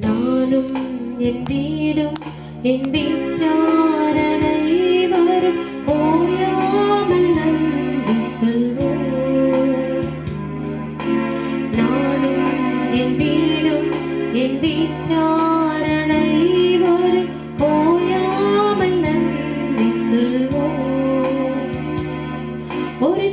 நானும் என் வீடும் என் வீட்டாரணை வரும். ஓயாமல் நன்றி சொல்வோம். நானும் என் வீடும் என் வீட்டாரணை வரும். ஓயாமல் நன்றி சொல்வோம். ஒரு